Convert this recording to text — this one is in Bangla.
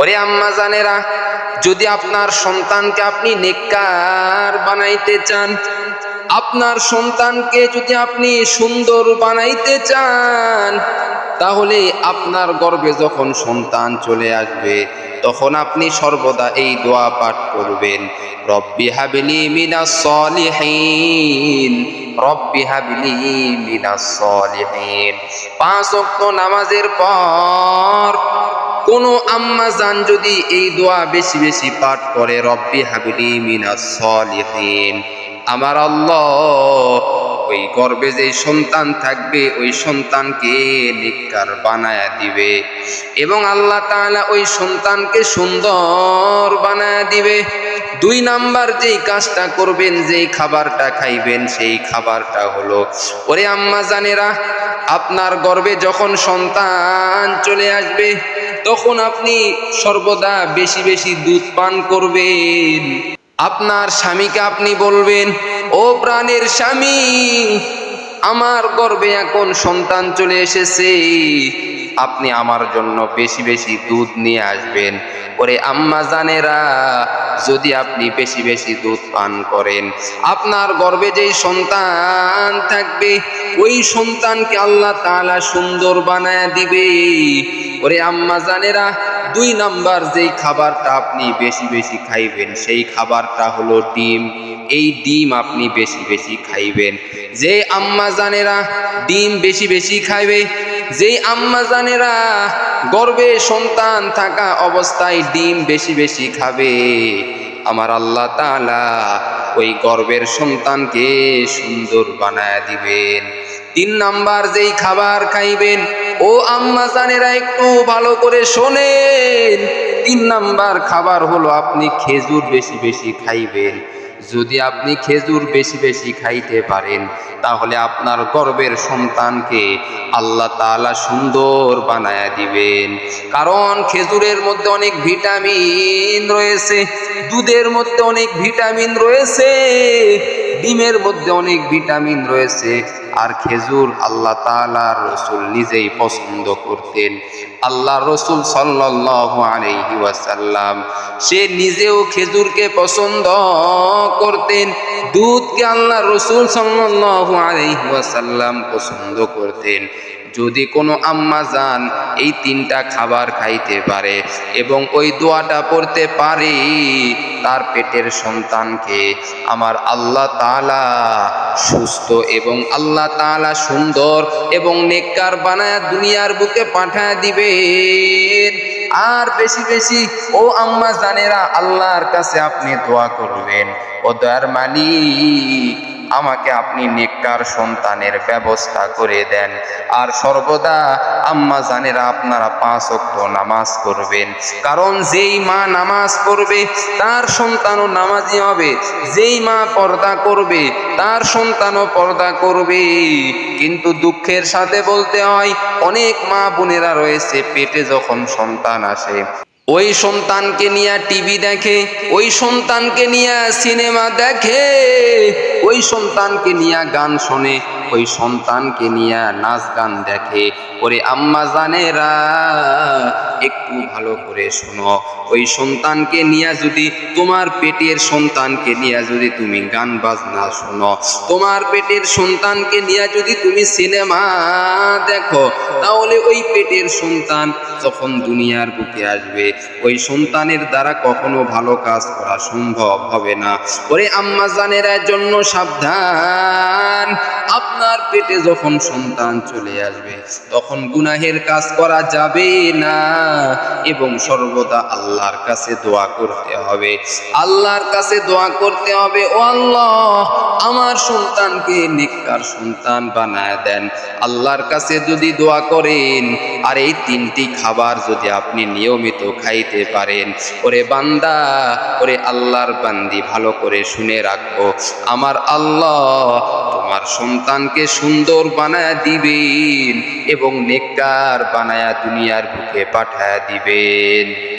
ওরে আম্মা জানেরা, যদি আপনার সন্তানকে আপনি নেককার বানাইতে চান, আপনার সন্তানকে যদি আপনি সুন্দর বানাইতে চান, তাহলে আপনার গর্ভে যখন সন্তান চলে আসবে, তখন আপনি সর্বদা এই দোয়া পাঠ করবেন। রব্বি হাবিলি মিনাস সলিহিন, রব্বি হাবিলি মিনাস সলিহিন। পাঁচ ওয়াক্ত নামাজের পর কোন আম্মা জান যদি এই দোয়া বেশি বেশি পাঠ করে, রব্বি হাবিলি মিনাস সলিহিন আমার আল্লাহ ওই গর্বে যে সন্তান থাকবে, ওই সন্তানকে নিকার বানায়া দিবে। এবং আল্লাহ তাআলা ওই সন্তানকে সুন্দর বানায়া দিবে। দুই নাম্বার যেই কাজটা করবেন, যেই খাবারটা খাইবেন, সেই খাবারটা হলো, ওরে আম্মা জানেরা, আপনার গর্বে যখন সন্তান চলে আসবে তখন আপনি সর্বদা বেশি বেশি দুধ পান করবেন। আপনার স্বামীকে আপনি বলবেন, ও প্রাণের স্বামী, আমার গর্বে এখন সন্তান চলে এসেছে। আপনি আমার জন্য বেশি বেশি দুধ নিয়ে আসবেন। ওরে আম্মা জানেরা, যদি আপনি বেশি বেশি দুধ পান করেন, আপনার গর্বে যেই সন্তান থাকবে, ওই সন্তানকে আল্লাহ তাআলা সুন্দর বানায় দিবে। ওরে আম্মা জানেরা, দুই নাম্বার যেই খাবারটা আপনি বেশি বেশি খাইবেন, সেই খাবারটা হলো ডিম। এই ডিম আপনি বেশি বেশি খাইবেন। যে আম্মা জানেরা ডিম বেশি বেশি খাইবে, যেই আম্মা জানেরা গর্বে সন্তান থাকা অবস্থায় ডিম বেশি বেশি খাবে, আমার আল্লাহ তাআলা ওই গর্বের সন্তানকে সুন্দর বানায় দিবেন। তিন নাম্বার যেই খাবার খাইবেন ও আম্মা জানেরা, একটু ভালো করে শোনেন। তিন নাম্বার খাবার হলো আপনি খেজুর বেশি বেশি খাইবেন। যদি আপনি খেজুর বেশি বেশি খাইতে পারেন, তাহলে আপনার গর্বের সন্তানকে আল্লাহ তাআলা সুন্দর বানায় দিবেন। কারণ খেজুরের মধ্যে অনেক ভিটামিন রয়েছে, দুধের মধ্যে অনেক ভিটামিন রয়েছে। ডিমের মধ্যে অনেক ভিটামিন রয়েছে, আর খেজুর আল্লাহ তালার রসুল নিজেই পছন্দ করতেন। আল্লাহ রসুল ওয়াসাল্লাম, সে নিজেও খেজুরকে পছন্দ করতেন। দুধকে আল্লাহ রসুল আলাইহি ওয়াসাল্লাম পছন্দ করতেন। যদি কোনো আম্মা যান, এই তিনটা খাবার খাইতে পারে এবং ওই দোয়াটা পড়তে পারে তার পেটের সন্তানকে। আমার আল্লাহ তাআলা সুস্থ এবং আল্লাহ তাআলা সুন্দর এবং নেককার বানায়া দুনিয়ার বুকে পাঠায় দিবেন। আর বেশি বেশি, ও আম্মা জানেরা, আল্লাহর কাছে আপনি দোয়া করবেন। ও দয়ার মালিক আমাকে আপনি নেককার সন্তানের ব্যবস্থা করে দেন। আর সর্বদা আম্মা জানেরা আপনারা পাঁচ অক্ট নামাজ করবেন কারণ যেই মা নামাজ পড়বে, তার সন্তানও নামাজি হবে। যেই মা পর্দা করবে, তার সন্তানও পর্দা করবে। কিন্তু দুঃখের সাথে বলতে হয়, অনেক মা বোনেরা রয়েছে পেটে যখন সন্তান আসে। ওই সন্তানকে নিয়ে টিভি দেখে, ওই সন্তানকে নিয়ে সিনেমা দেখে, ওই সন্তানকে নিয়ে গান শোনে, ওই সন্তানকে নিয়ে নাচ গান দেখে। ওরে আম্মা জানেরা, একটু ভালো করে শোনো। ওই সন্তানকে নিয়ে যদি, তোমার পেটের সন্তানকে নিয়ে যদি তুমি গান বাজনা শোনো, তোমার পেটের সন্তানকে নিয়ে যদি তুমি সিনেমা দেখো, তাহলে ওই পেটের সন্তান যখন দুনিয়ার বুকে আসবে, ওই সন্তানের দ্বারা কখনো ভালো কাজ করা সম্ভব হবে না। ওরে আম্মা জানেরা, জন্য সাবধান। আপনার পেটে যখন সন্তান চলে আসবে, তখন গুনাহের কাজ করা যাবে না। এবং সর্বদা আল্লাহর কাছে দোয়া করতে হবে। আল্লাহর কাছে দোয়া করতে হবে, ও আল্লাহ, আমার সন্তানকে নিকার সন্তান বানায় দেন। আল্লাহর কাছে যদি দোয়া করেন, আর এই তিনটি খাবার যদি আপনি নিয়মিত খাইতে পারেন, ওরে বান্দা, ওরে আল্লাহর বান্দি, ভালো করে শুনে রাখো। আমার আল্লাহ তোমার সন্তানকে সুন্দর বানায় দিবেন এবং নেককার বানায়া দুনিয়ার বুকে পাঠায় দিবেন।